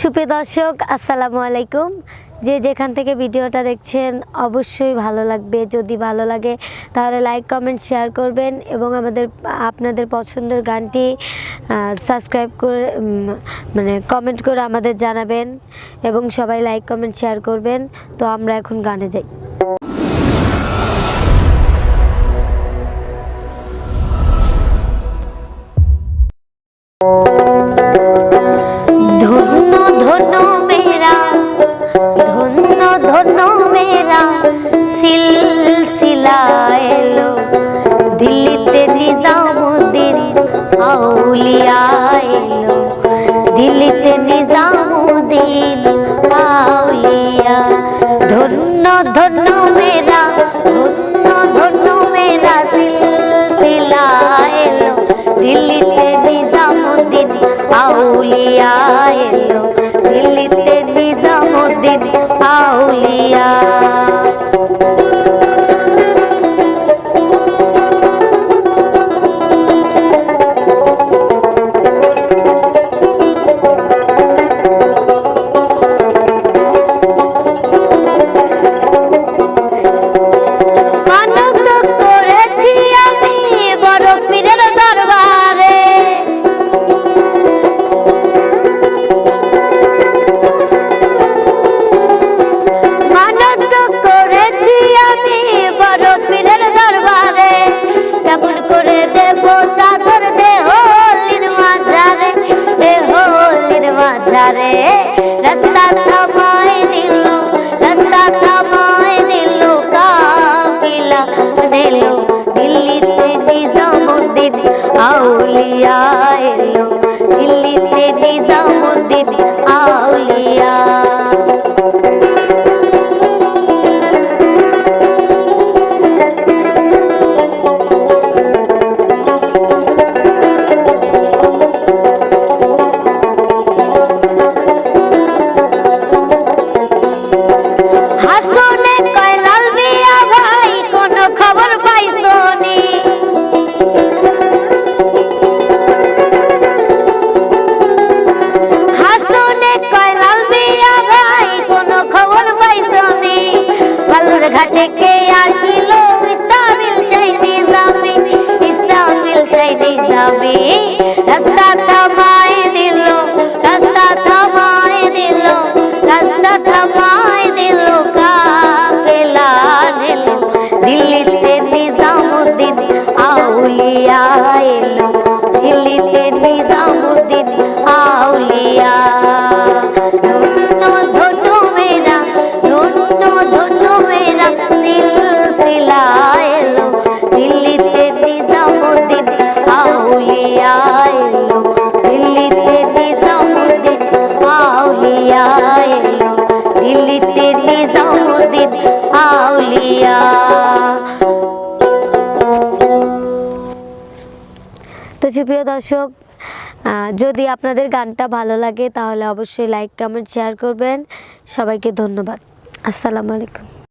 সুপ্রিয় দর্শক, আসসালামু আলাইকুম। যে যেখান থেকে ভিডিওটা দেখছেন, অবশ্যই ভালো লাগবে। যদি ভালো লাগে, তাহলে লাইক কমেন্ট শেয়ার করবেন এবং আমাদের, আপনাদের পছন্দের গানটি সাবস্ক্রাইব করে মানে কমেন্ট করে আমাদের জানাবেন এবং সবাই লাইক কমেন্ট শেয়ার করবেন। তো আমরা এখন গানে যাই। Yeah. আউলিয়া বালুর ঘাটে কে আসিল ইস্তামিল সেই নিজামি ইস্তামিল সেই নিজামি। রাস্তা তো সুপ্রিয় দর্শক যদি আপনাদের গানটা ভালো লাগে তাহলে অবশ্যই লাইক কমেন্ট শেয়ার করবেন। সবাইকে ধন্যবাদ। আসসালামু আলাইকুম।